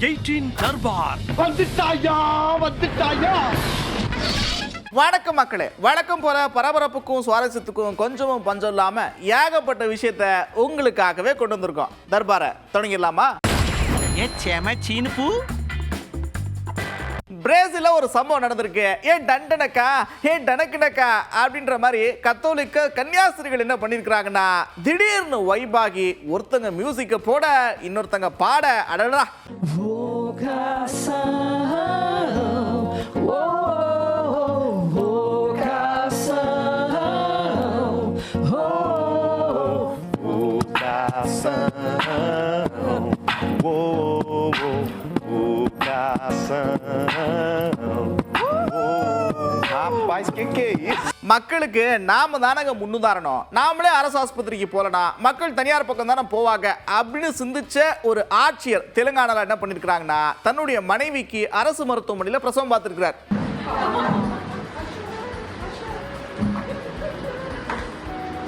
Eighteen Darbar. வந்துட்டாயா வந்துட்டாயா? வணக்கம் மக்களே வழக்கம் போல பரபரப்புக்கும் சுவாரஸ்யத்துக்கும் கொஞ்சமும் பஞ்சம் இல்லாம ஏகப்பட்ட விஷயத்த உங்களுக்காகவே கொண்டு வந்திருக்கோம். தர்பார தொடங்கிடலாமா? செம சீனு பூ. பிரேசில ஒரு சம்பவம் நடந்திருக்கு. ஏன் டண்டனக்கா ஏன் டனக்குனக்கா அப்படின்ற மாதிரி கத்தோலிக்க கன்னியாஸ்திரிகள் என்ன பண்ணிருக்கிறாங்கன்னா திடீர்னு வைபாகி ஒருத்தங்க மியூசிக்கை போட இன்னொருத்தங்க பாட அடடா. வாய்ஸ் கேக்கே மக்களுக்கு நாம தானங்க முன்னுதாரணம். நாமளே அரசு ஆஸ்பத்திரிக்கு போலனா மக்கள் தனியார் பக்கம் தானே போவாங்க அப்படின்னு சிந்திச்ச ஒரு ஆட்சியர் தெலுங்கானால என்ன பண்ணிருக்கிறாங்கன்னா தன்னுடைய மனைவிக்கு அரசு மருத்துவமனையில் பிரசவம் பார்த்திருக்கிறார்.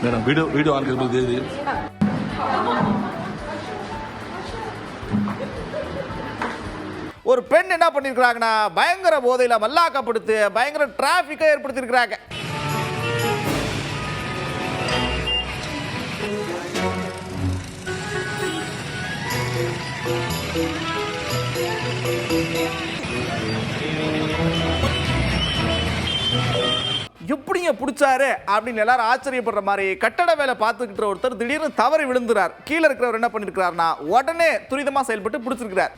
மேடம் வீடு வீடியோ ஆன் ஒரு பெண் என்ன பண்ணியிருக்கிறாங்கன்னா பயங்கர போதையில் மல்லாக்கப்படுத்து பயங்கர டிராஃபிக்கை ஏற்படுத்தியிருக்கிறாங்க. எப்படிங்க பிடிச்சாரு? அப்படின்னு எல்லாரும் ஆச்சரியப்படுற மாதிரி கட்டட வேலை பார்த்துக்கிட்ட ஒருத்தர் திடீர்னு தவறி விழுந்துறார். கீழே இருக்கிறவர் என்ன பண்ணிருக்கிறாருன்னா உடனே துரிதமாக செயல்பட்டு பிடிச்சிருக்கிறார்.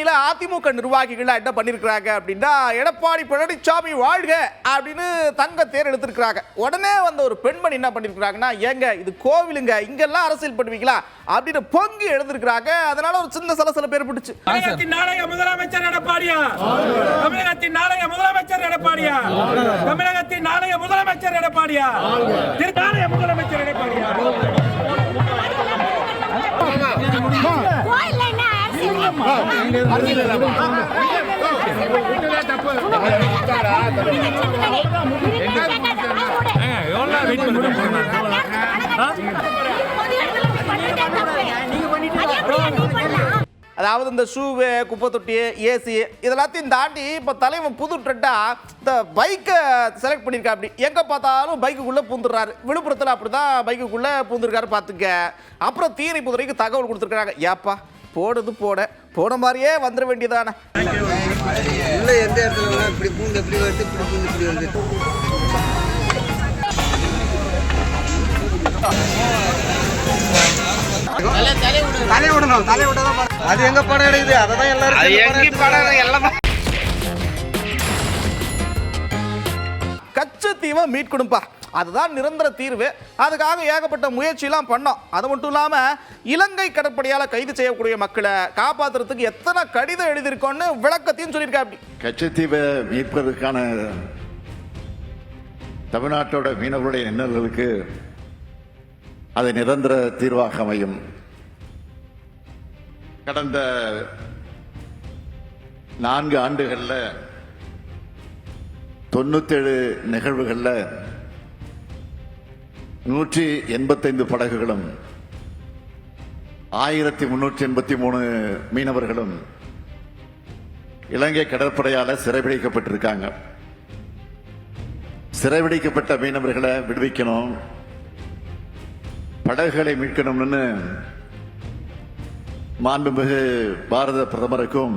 இந்த அதிமுக நிர்வாகிகள் என்ன பண்ணியிருக்கிறாங்க அப்படின்னா எடப்பாடி பழனிசாமி வாழ்க அப்படின்னு தங்க தேர் எடுத்திருக்கிறாங்க. உடனே வந்த ஒரு பெண்மணி என்ன பண்ணிருக்கிறாங்கன்னா ஏங்க இது கோவிலுங்க இங்கெல்லாம் அரசியல் பண்ணுவீங்களா அப்படின்னு பொங்கி எழுந்திருக்கிறாங்க. அதனால ஒரு சின்ன சலசல பேர் தமிழகத்தின் நாளைய முதலமைச்சர் எடப்பாடியா? தமிழகத்தின் நாளைய முதலமைச்சர் எடப்பாடியா? தமிழகத்தின் நாளைய முதலமைச்சர் எடப்பாடியா? நாளைய முதலமைச்சர் எடப்பாடியா? அதாவது இந்த ஷூவு குப்பை தொட்டி ஏசி இதெல்லாத்தையும் தாண்டி இப்போ தலைவன் புது ட்ரெண்டா இந்த பைக்கை செலக்ட் பண்ணியிருக்கா அப்படி. எங்கே பார்த்தாலும் பைக்குக்குள்ளே பூந்துடுறாரு. விழுப்புரத்தில் அப்படி தான் பைக்குக்குள்ளே பூந்துருக்காரு பார்த்துக்க அப்புறம் தீரை புதுரைக்கு தகவல் கொடுத்துருக்காங்க ஏப்பா போடுது போட. போன மாதிரியே வந்துட வேண்டியதானே உள்ள எந்த இடத்துல இப்படி பூந்து எப்படி வருது இப்படி பூந்து இப்படி வருது. தலை விடணும் தலை விடதான் படம். அது எங்க படம் எடுக்குது? அதை தான் எல்லாரும் எங்க படம் எல்லாம். கச்சத்தீவை அதுதான் நிரந்தர தீர்வு. அதுக்காக ஏகப்பட்ட முயற்சியெல்லாம் பண்ணோம். அது மட்டும் இல்லாமல் இலங்கை கடற்படையால் கைது செய்யக்கூடிய மக்களை காப்பாற்றுறதுக்கு எத்தனை கடிதம் எழுதியிருக்கோன்னு விளக்கத்தையும் சொல்லியிருக்கா அப்படி கச்சத்தீவை மீட்பதற்கான தமிழ்நாட்டோட மீனவருடைய எண்ணங்களுக்கு அது நிரந்தர தீர்வாக அமையும். கடந்த நான்கு ஆண்டுகளில் தொண்ணூத்தேழு நிகழ்வுகளில் நூற்றி எண்பத்தைந்து படகுகளும் ஆயிரத்தி முன்னூற்றி எண்பத்தி மூணு மீனவர்களும் இலங்கை கடற்படையால் சிறைபிடிக்கப்பட்டிருக்காங்க. சிறைபிடிக்கப்பட்ட மீனவர்களை விடுவிக்கணும் படகுகளை மீட்கணும்னு மாண்புமிகு பாரத பிரதமருக்கும்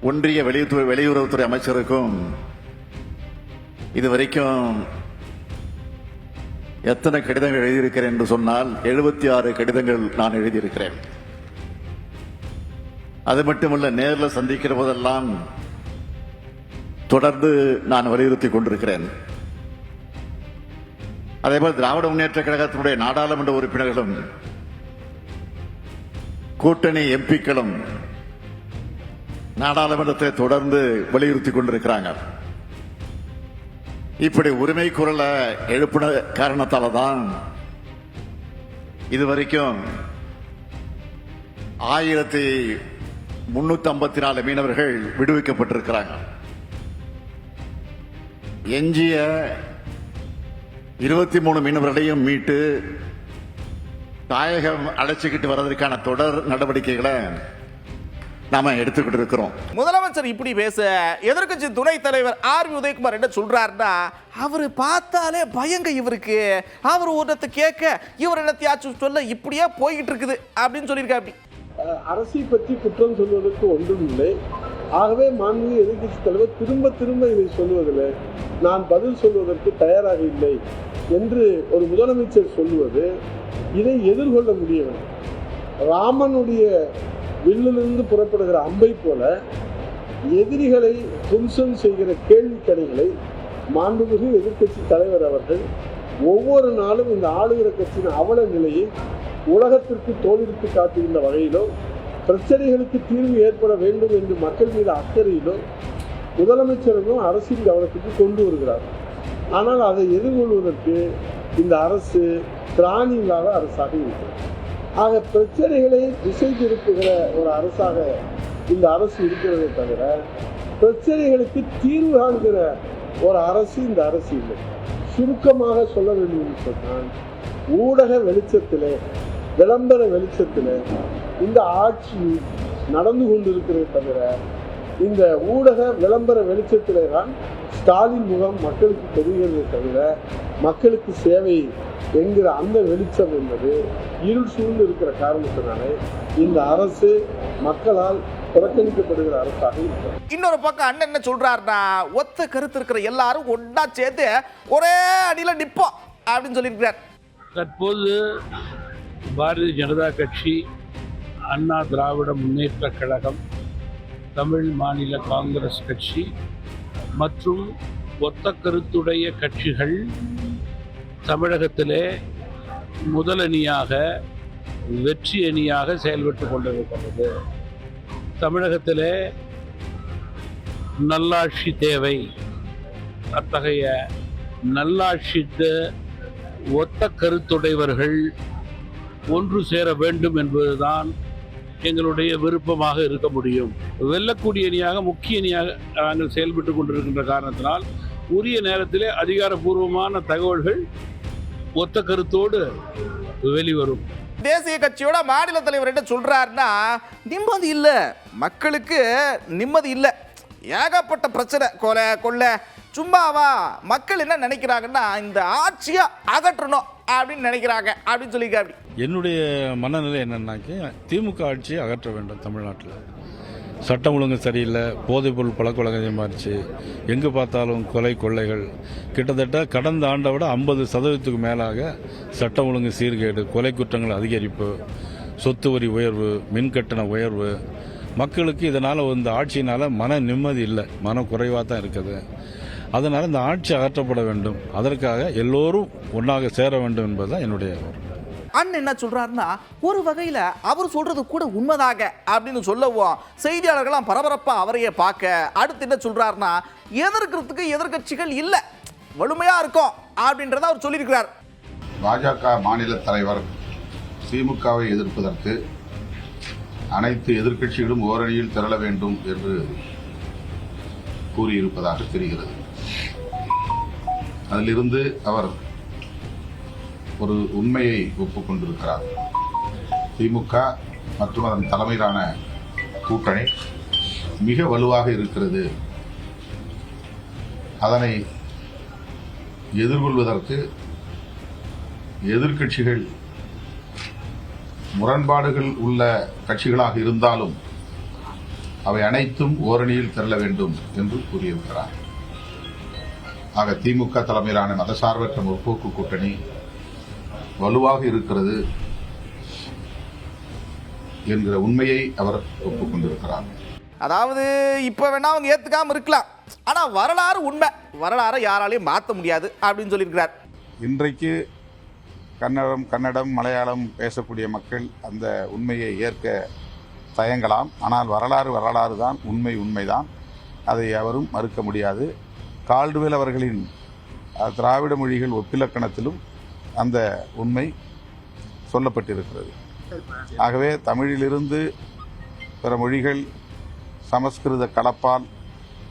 ஒன்றிய வெளியுறவு வெளியுறவுத்துறை அமைச்சருக்கும் இதுவரைக்கும் எத்தனை கடிதங்கள் எழுதியிருக்கிறேன் என்று சொன்னால் எழுபத்தி ஆறு கடிதங்கள் நான் எழுதியிருக்கிறேன். அது மட்டுமல்ல நேரில் சந்திக்கிற போதெல்லாம் தொடர்ந்து நான் வலியுறுத்தி கொண்டிருக்கிறேன். அதேபோல் திராவிட முன்னேற்ற கழகத்தினுடைய நாடாளுமன்ற உறுப்பினர்களும் கூட்டணி எம்பிக்களும் நாடாளுமன்றத்தை தொடர்ந்து வலியுறுத்தி கொண்டிருக்கிறாங்க. இப்படி உரிமை குரலை எழுப்பின காரணத்தால தான் இதுவரைக்கும் ஆயிரத்தி முன்னூத்தி ஐம்பத்தி நாலு மீனவர்கள் விடுவிக்கப்பட்டிருக்கிறாங்க. எஞ்சிய இருபத்தி மூணு மீனவர்களையும் மீட்டு தாயகம் அழைச்சிக்கிட்டு வர்றதற்கான தொடர் நடவடிக்கைகளை நாம எடுத்துக்கிட்டு இருக்கிறோம். முதலமைச்சர் இப்படி பேச எதிர்க்கட்சி துணைத் தலைவர் ஆர். வி உதயகுமார் என்ன சொல்றாருன்னா அவர் பார்த்தாலே பயங்க இவருக்கு. அவர் ஒன்றத்தை கேட்க இவர் என்னத்தையாச்சும் சொல்ல இப்படியே போய்கிட்டு இருக்குது அப்படின்னு சொல்லியிருக்காரு அப்படி. அரசை பற்றி குற்றம் சொல்வதற்கு ஒன்றும் இல்லை ஆகவே மாண்புமிகு எதிர்க்கட்சி தலைவர் திரும்ப திரும்ப இதை சொல்வதில் நான் பதில் சொல்வதற்கு தயாராக இல்லை என்று ஒரு முதலமைச்சர் சொல்லுவது இதை எதிர்கொள்ள முடியவில்லை. ராமனுடைய வில்லிலிருந்து புறப்படுகிற அம்பை போல எதிரிகளை தும்சம் செய்கிற கேள்வி கடைகளை மாண்புமிகு எதிர்க்கட்சி தலைவர் அவர்கள் ஒவ்வொரு நாளும் இந்த ஆளுகிற கட்சியின் அவல நிலையை உலகத்திற்கு தோல்வித்து காட்டுகின்ற வகையிலோ பிரச்சனைகளுக்கு தீர்வு ஏற்பட வேண்டும் என்று மக்கள் மீது அக்கறையிலோ முதலமைச்சரும் அரசின் கவனத்துக்கு கொண்டு வருகிறார். ஆனால் அதை எதிர்கொள்வதற்கு இந்த அரசு திராணி இல்லாத அரசாக இருக்கிறது. ஆக பிரச்சனைகளை திசை திருப்புகிற ஒரு அரசாக இந்த அரசு இருக்கிறதே தவிர பிரச்சனைகளுக்கு தீர்வு காண்கிற ஒரு அரசு இந்த அரசு இல்லை. சுருக்கமாக சொல்ல வேண்டும் என்று சொன்னால் ஊடக வெளிச்சத்தில் விளம்பர வெளிச்சத்தில் இந்த ஆட்சி நடந்து கொண்டிருக்கிறதே தவிர இந்த ஊடக விளம்பர வெளிச்சத்திலே தான் ஸ்டாலின் முகம் மக்களுக்கு தெரிகிறதே தவிர மக்களுக்கு சேவை என்கிற அந்த வெளிச்சம் என்பது இருள் சூழ்ந்து இருக்கிற காரணத்தினாலே இந்த அரசு மக்களால் புறக்கணிக்கப்படுகிற அரசாக இருக்கிறது. இன்னொரு பக்கம் அண்ணன் என்ன சொல்றாருன்னா ஒத்த கருத்து இருக்கிற எல்லாரும் ஒண்ணா சேர்ந்து ஒரே அடியில நிப்போம் அப்படின்னு சொல்லியிருக்கிறார். தற்போது பாரதிய ஜனதா கட்சி அண்ணா திராவிட முன்னேற்ற கழகம் தமிழ் மாநில காங்கிரஸ் கட்சி மற்றும் ஒத்த கருத்துடைய கட்சிகள் தமிழகத்திலே முதல் அணியாக வெற்றி அணியாக செயல்பட்டு கொண்டிருக்கிறது. தமிழகத்திலே நல்லாட்சி தேவை. அத்தகைய நல்லாட்சிக்கு ஒத்த கருத்துடையவர்கள் ஒன்று சேர வேண்டும் என்பதுதான் எங்களுடைய விருப்பமாக இருக்க முடியும். வெல்லக்கூடிய அணியாக முக்கிய அணியாக நாங்கள் செயல்பட்டு கொண்டிருக்கின்ற காரணத்தினால் உரிய நேரத்திலே அதிகாரப்பூர்வமான தகவல்கள் ஒத்த கருத்தோடு வெளிவரும். தேசிய கட்சியோட மாநில தலைவர் என்ன சொல்றாருன்னா நிம்மதி இல்ல. மக்களுக்கு நிம்மதி இல்ல. ஏகப்பட்ட பிரச்சனை கொலை கொள்ளை. சும்மாவா மக்கள் என்ன நினைக்கிறாங்கன்னா இந்த ஆட்சியை அகற்றணும் அப்படின்னு நினைக்கிறாங்க அப்படின்னு சொல்லியிருக்காரு. அப்படி என்னுடைய மனநிலை என்னன்னாக்க திமுக ஆட்சியை அகற்ற வேண்டும் தமிழ்நாட்டில். சட்டம் ஒழுங்கு சரியில்லை போதைப்பொருள் பழக்கவழக்கம் அதிகமாகிடுச்சு எங்கே பார்த்தாலும் கொலை கொள்ளைகள். கிட்டத்தட்ட கடந்த ஆண்டை விட ஐம்பது சதவீதத்துக்கு மேலாக சட்டம் ஒழுங்கு சீர்கேடு கொலை குற்றங்கள் அதிகரிப்பு சொத்து வரி உயர்வு மின் கட்டண உயர்வு. மக்களுக்கு இதனால் இந்த ஆட்சியினால் மன நிம்மதி இல்லை மன குறைவாக தான் இருக்குது. அதனால் இந்த ஆட்சி அகற்றப்பட வேண்டும். அதற்காக எல்லோரும் ஒன்றாக சேர வேண்டும் என்பதுதான் என்னுடைய அண்ணன் என்ன சொல்றாருன்னா ஒரு வகையில் அவர் சொல்றது கூட உண்மைதாக அப்படின்னு சொல்லவும் செய்தியாளர்கள்லாம் பரபரப்பாக அவரையே பார்க்க அடுத்து என்ன சொல்றாருன்னா எதிர்க்கிறதுக்கு எதிர்க்கட்சிகள் இல்லை வலுமையாக இருக்கும் அப்படின்றத அவர் சொல்லியிருக்கிறார். பாஜக மாநில தலைவர் திமுகவை எதிர்ப்பதற்கு அனைத்து எதிர்க்கட்சிகளும் ஓரணியில் திரள வேண்டும் என்று கூறியிருப்பதாக தெரிகிறது. அதிலிருந்து அவர் ஒரு உண்மையை ஒப்புக்கொண்டிருக்கிறார். திமுக மற்றும் அதன் தலைமையிலான கூட்டணி மிக வலுவாக இருக்கிறது. அதனை எதிர்கொள்வதற்கு எதிர்க்கட்சிகள் முரண்பாடுகள் உள்ள கட்சிகளாக இருந்தாலும் அவை அனைத்தும் ஓரணியில் திரள வேண்டும் என்று கூறியிருக்கிறார். ஆக திமுக தலைமையிலான மதசார்பற்ற முற்போக்கு கூட்டணி வலுவாக இருக்கிறது என்கிற உண்மையை அவர் ஒப்புக்கொண்டிருக்கிறார். அதாவது இப்போ வேணா அவங்க ஏத்துக்காம இருக்கலாம். ஆனா வரலாறு உண்மை. வரலாறை யாராலையும் மாற்ற முடியாது அப்படின்னு சொல்லியிருக்கிறார். இன்றைக்கு கன்னடம் கன்னடம் மலையாளம் பேசக்கூடிய மக்கள் அந்த உண்மையை ஏற்க தயங்கலாம். ஆனால் வரலாறு வரலாறு தான். உண்மை உண்மைதான். அதை அவரும் மறுக்க முடியாது. கால்டுவெல் அவர்களின் திராவிட மொழிகள் ஒப்பிலக்கணத்திலும் அந்த உண்மை சொல்லப்பட்டிருக்கிறது. ஆகவே தமிழிலிருந்து பிற மொழிகள் சமஸ்கிருத கலப்பால்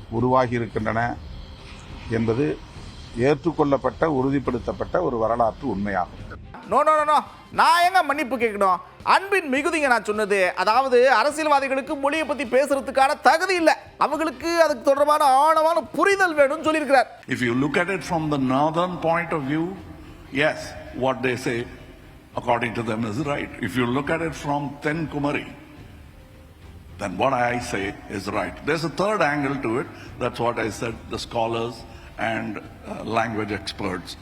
உருவாகி இருக்கின்றன என்பது ஏற்றுக்கொள்ளப்பட்ட உறுதிப்படுத்தப்பட்ட ஒரு வரலாற்று உண்மையாகும். நோ நோ நோ, நான் எங்க மன்னிப்பு கேட்கணும்? அன்பின் மிகுதிங்க நான் சொன்னது. அதாவது அரசியல்வாதிகளுக்கு மொழியை பத்தி பேசுறதுக்கான தகுதி இல்லை. அவங்களுக்கு அதுக்கு தொடர்பான ஆழமான புரிதல் வேணும்னு சொல்லியிருக்கிறார். If you look at it from the northern point of view, yes, what they say, according to them, is right. If you look at it from Ten Kumari, then what I say is right. There's a third angle to it. That's what I said, the scholars and uh, language experts.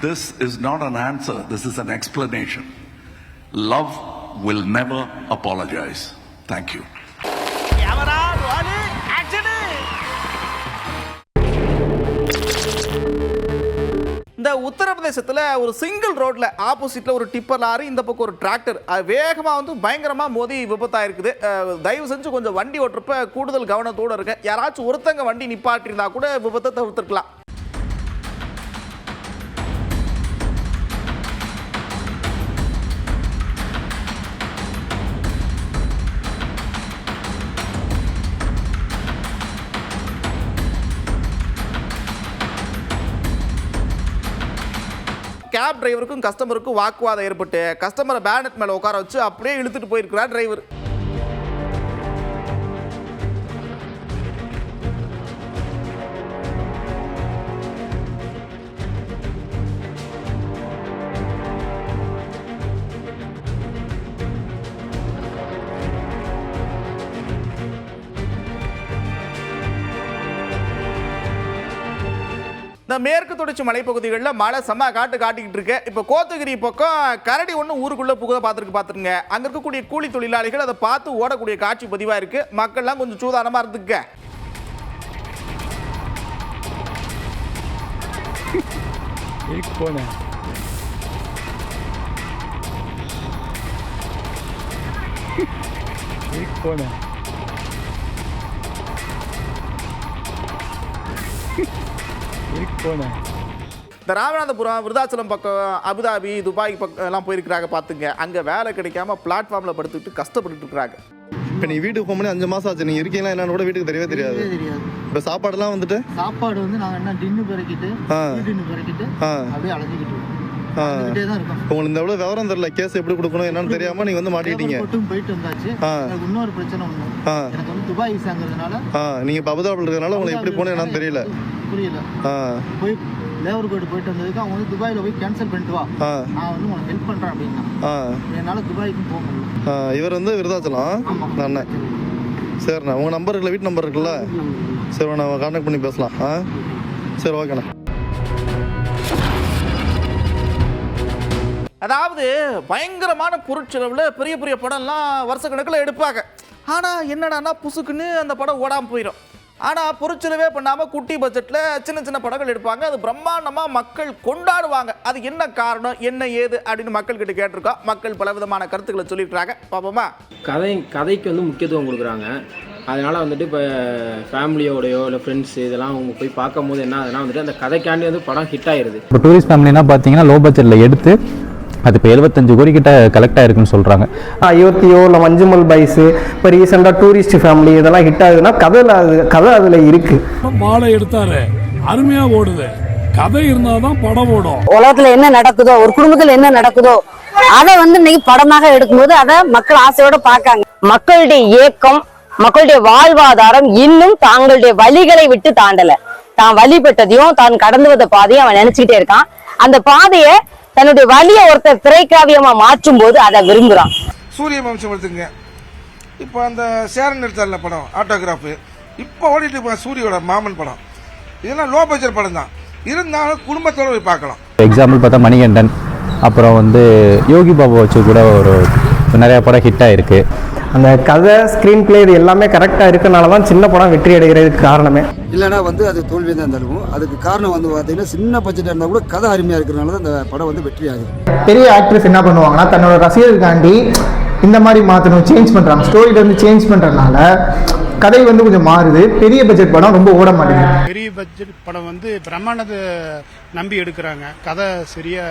This is not an answer, this is an explanation. Love will never apologize. Thank you. உத்தரப்பிரதேசத்தில் ஒரு single ரோட்டில் ஆப்போசிட்டில் ஒரு tipper lorry இந்த பக்கம் ஒரு tractor வேகமாக வந்து பயங்கரமாக மோதி விபத்தாயிருக்குது. தயவு செஞ்சு கொஞ்சம் வண்டி ஓட்டுறப்ப கூடுதல் கவனத்தோட இருக்கேன் யாராச்சும் ஒருத்தங்க வண்டி நிப்பாட்டியிருந்தா கூட விபத்தை தவிர்த்துருக்கலாம். கேப் டிரைவருக்கும் கஸ்டமருக்கும் வாக்குவாதம் ஏற்பட்டு கஸ்டமரை பேனட் மேலே உட்கார வச்சு அப்படியே இழுத்துட்டு போயிருக்கிறார் டிரைவர் இந்த மேற்கு தொடர்ச்சி மலைப்பகுதிகளில் மழை செம்ம காட்டு காட்டிக்கிட்டு இருக்கு. இப்போ கோத்தகிரி பக்கம் கரடி ஒன்று ஊருக்குள்ளே புகுத பார்த்துருக்கு பார்த்துருங்க. அங்கே இருக்கக்கூடிய கூலி தொழிலாளிகள் அதை பார்த்து ஓடக்கூடிய காட்சி பதிவாக இருக்கு. மக்கள்லாம் கொஞ்சம் சூதானமாக இருந்துக்க. போனேன் போனேன் போனேன் இந்த ராமநாதபுரம் விருதாச்சலம் பக்கம் அபுதாபி துபாய் பக்கம் எல்லாம் போயிருக்கிறாங்க பார்த்துங்க அங்கே வேலை கிடைக்காம பிளாட்ஃபார்மில் படுத்துக்கிட்டு கஷ்டப்பட்டுட்டு இருக்கிறாங்க. இப்போ நீ வீட்டுக்கு போகும்போது அஞ்சு மாசம் ஆச்சு. நீ இருக்கீங்களா என்னன்னு கூட வீட்டுக்கு தெரியவே தெரியாது. இப்போ சாப்பாடுலாம் வந்துட்டு? சாப்பாடு வந்து நாங்கள் என்ன டின்னு பிறக்கிட்டு. டின்னு பிறக்கிட்டு அப்படியே அழைச்சிக்கிட்டு உங்களுக்கு இந்த எவ்வளோ விவரம் தெரியல? கேஸ் எப்படி கொடுக்கணும் என்னன்னு தெரியாம நீங்க வந்து மாட்டிக்கிட்டீங்க. மட்டும் போயிட்டு வந்தாச்சு. இன்னொரு பிரச்சனை ஆ. எனக்கு வந்து துபாய் விசாங்கிறதுனால நீங்க இப்போ அபுதாபில் இருக்கிறனால உங்களுக்கு எப்படி போகணும் என்னன்னு தெரியல. புரியல. போய் லேபர் கோர்டு போயிட்டு வந்ததுக்கு அவங்க வந்து துபாயில் போய் கேன்சல் பண்ணிட்டு வா. நான் வந்து உனக்கு ஹெல்ப் பண்ணுறேன் அப்படின்னா. என்னால் துபாய்க்கும் போக முடியல. இவர் வந்து விருதாச்சலம்? அண்ணன் சரிண்ணா உங்கள் நம்பர் இருக்குல்ல வீட்டு நம்பர் இருக்குல்ல? சரி நான் கான்டாக்ட் பண்ணி பேசலாம். ஆ? சரி ஓகேண்ணா அதாவது பயங்கரமான பொருட்செலவில் பெரிய பெரிய படம்லாம் வருஷ கணக்கில் எடுப்பாங்க. ஆனால் என்னடான்னா புசுக்குன்னு அந்த படம் ஓடாமல் போயிடும் ஆனால் பொருட்செலவே பண்ணாமல் குட்டி பட்ஜெட்டில் சின்ன சின்ன படங்கள் எடுப்பாங்க. அது பிரம்மாண்டமாக மக்கள் கொண்டாடுவாங்க. அது என்ன காரணம்? என்ன ஏது? அப்படின்னு மக்கள்கிட்ட கேட்டிருக்கோம். மக்கள் பல விதமான கருத்துக்களை சொல்லியிருக்காங்க பாப்போமா கதை கதைக்கு வந்து முக்கியத்துவம் கொடுக்குறாங்க. அதனால் வந்துட்டு இப்போ ஃபேமிலியோடையோ இல்லை ஃப்ரெண்ட்ஸ் இதெல்லாம் அவங்க போய் பார்க்கும்போது என்ன ஆகுதுன்னா வந்துட்டு அந்த கதைக்காண்டி வந்து படம் ஹிட் ஆயிருது. இப்போ டூரிஸ்ட் ஃபேமிலினா பார்த்தீங்கன்னா லோ பட்ஜெட்டில் எடுத்து அது இப்போ எழுபத்தஞ்சு கோடி கிட்ட கலெக்ட் ஆயிருக்குன்னு சொல்கிறாங்க அயோத்தியோ இல்லை மஞ்சுமல் பைஸு இப்போ ரீசெண்டாக டூரிஸ்ட் ஃபேமிலி இதெல்லாம் ஹிட் ஆகுதுன்னா கதையில் அது கதை அதில் இருக்குது மாலை எடுத்தாரு. அருமையா ஓடுது. கதை இருந்தாதான் படம் ஓடும். உலகத்துல என்ன நடக்குதோ ஒரு குடும்பத்துல என்ன நடக்குதோ அதை வந்து இன்னைக்கு படமாக எடுக்கும்போது அதை மக்கள் ஆசையோட பார்க்காங்க. மக்களுடைய ஏக்கம் மக்களுடைய வாழ்வாதாரம் இன்னும் தாங்களுடைய வழிகளை விட்டு தாண்டல. தான் வழிபட்டதையும் தான் கடந்து வந்த பாதையும் அவன் நினைச்சுக்கிட்டே இருக்கான். அந்த பாதையை தன்னுடைய வழியை ஒருத்தர் திரைக்காவியமா மாற்றும் போது அதை விரும்புறான். சூரிய வம்சம் எடுத்துங்க. இப்போ அந்த சேரன் எடுத்தார்ல படம் ஆட்டோகிராஃபு இப்போ ஓடிட்டு இருக்க சூரியோட மாமன் படம். இதெல்லாம் லோ பட்ஜெட் படம் தான். இருந்தாலும் குடும்பத்தோட போய் பார்க்கலாம். எக்ஸாம்பிள் பார்த்தா மணிகண்டன் அப்புறம் வந்து யோகி பாபு வச்சு கூட ஒரு நிறைய படம் ஹிட் ஆயிருக்கு. அந்த கதை ஸ்க்ரீன் பிளே இது எல்லாமே கரெக்டாக இருக்கனால தான் சின்ன படம் வெற்றி அடைகிறதுக்கு காரணமே. இல்லைன்னா வந்து அது தோல்வி தான் தருவோம். அதுக்கு காரணம் வந்து பார்த்தீங்கன்னா சின்ன பட்ஜெட்டாக இருந்தால் கூட கதை அருமையாக இருக்கிறனால தான் இந்த படம் வந்து வெற்றி ஆகுது பெரிய ஆக்ட்ரஸ் என்ன பண்ணுவாங்கன்னா தன்னோட ரசிகர்களுக்காண்டி இந்த மாதிரி மாற்றணும் சேஞ்ச் பண்ணுறாங்க ஸ்டோரியில இருந்து சேஞ்ச் பண்ணுறதுனால கதை வந்து கொஞ்சம் மாறுது. பெரிய பட்ஜெட் படம் ரொம்ப ஓட மாட்டேங்குது. பெரிய பட்ஜெட் படம் வந்து பிரம்மாண்டத்தை நம்பி எடுக்கிறாங்க. கதை சரியா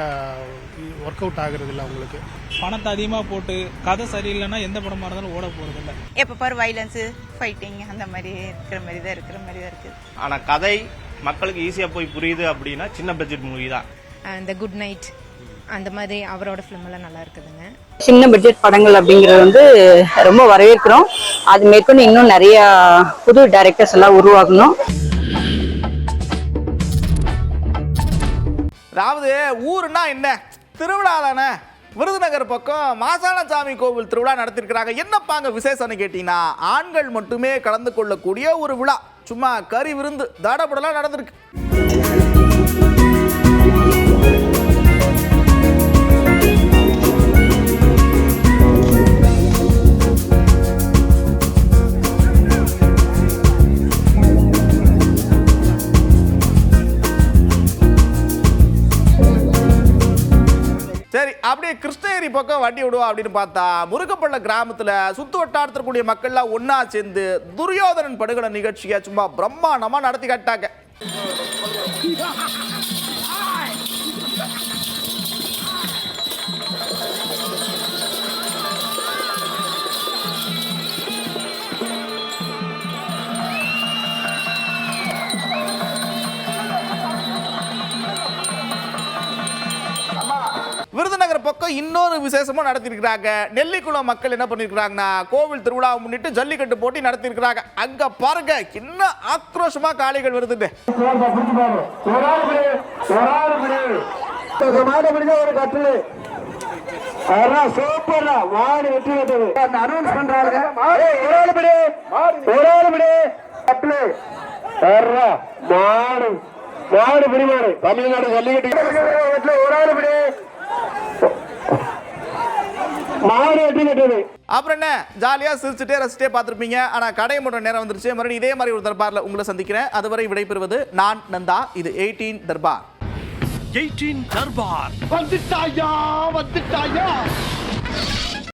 ஒர்க் அவுட் ஆகுறது இல்லை அவங்களுக்கு. பணத்தை அதிகமாக போட்டு கதை சரியில்லைன்னா எந்த படமாக இருந்தாலும் ஓட போகிறது இல்லை எப்ப பாரு வைலன்ஸ் ஃபைட்டிங் அந்த மாதிரி இருக்கிற மாதிரி தான் இருக்கிற மாதிரி தான் இருக்கு. ஆனால் கதை மக்களுக்கு ஈஸியாக போய் புரியுது அப்படின்னா சின்ன பட்ஜெட் மூவி தான். அந்த குட் நைட் அந்த மாதிரி அவரோட ஃபிலிம் எல்லாம் நல்லா இருக்குதுங்க. சின்ன பட்ஜெட் படங்கள் அப்படிங்கறது வந்து ரொம்ப வரவேற்கிறோம். அது மேற்கொண்டு இன்னும் நிறைய புது டைரக்டர்ஸ் எல்லாம் உருவாகணும். அதாவது ஊருன்னா என்ன? திருவிழா தானே? விருதுநகர் பக்கம் மாசாணசாமி கோவில் திருவிழா நடத்திருக்கிறாங்க. என்னப்பாங்க விசேஷம்னு கேட்டீங்கன்னா ஆண்கள் மட்டுமே கலந்து கொள்ளக்கூடிய ஒரு விழா. சும்மா கறி விருந்து தடபுடலாம் நடந்திருக்கு. கிருஷ்ணகிரி பக்கம் வண்டி விடுவோம் அப்படின்னு பார்த்தா முருகப்பள்ள கிராமத்துல சுத்து வட்டாரத்திற்குரிய மக்கள்லாம் ஒன்றா சேர்ந்து துரியோதனன் படுகொலை நிகழ்ச்சியை சும்மா பிரம்மாண்டமா நடத்தி காட்டாங்க இன்னொரு விசேஷமும் நடத்திருக்கிறாங்க நெல்லிக்குளம் மக்கள் என்ன பண்ணியிருக்கிறாங்கன்னா கோவில் திருவிழாவை முன்னிட்டு ஜல்லிக்கட்டு போட்டி நடத்திருக்கிறாங்க அங்க பாருங்க என்ன ஆக்ரோஷமா காளைகள் வருதுன்னு. ஒரு கட்டில் சூப்பர் மாடு வெற்றி பெற்றது அனௌன்ஸ் பண்றாங்க ஒரு ஆள் படி ஒரு ஆள் படி கட்டில் மாடு மாடு பிடி தமிழ்நாடு ஜல்லிக்கட்டு ஒரு ஆள் படி. அப்புறம் என்ன? ஜாலியா சிரிச்சுட்டே ரசிச்சுட்டே பார்த்துருப்பீங்க. ஆனா கடை மூட நேரம் வந்துருச்சு. மறுபடியும் இதே மாதிரி ஒரு தர்பார்ல உங்களை சந்திக்கிறேன். அதுவரை விடைபெறுவது நான் நந்தா. இது எயிட்டீன் தர்பார். எயிட்டீன் தர்பார். வந்துட்டாயா? வந்துட்டாயா?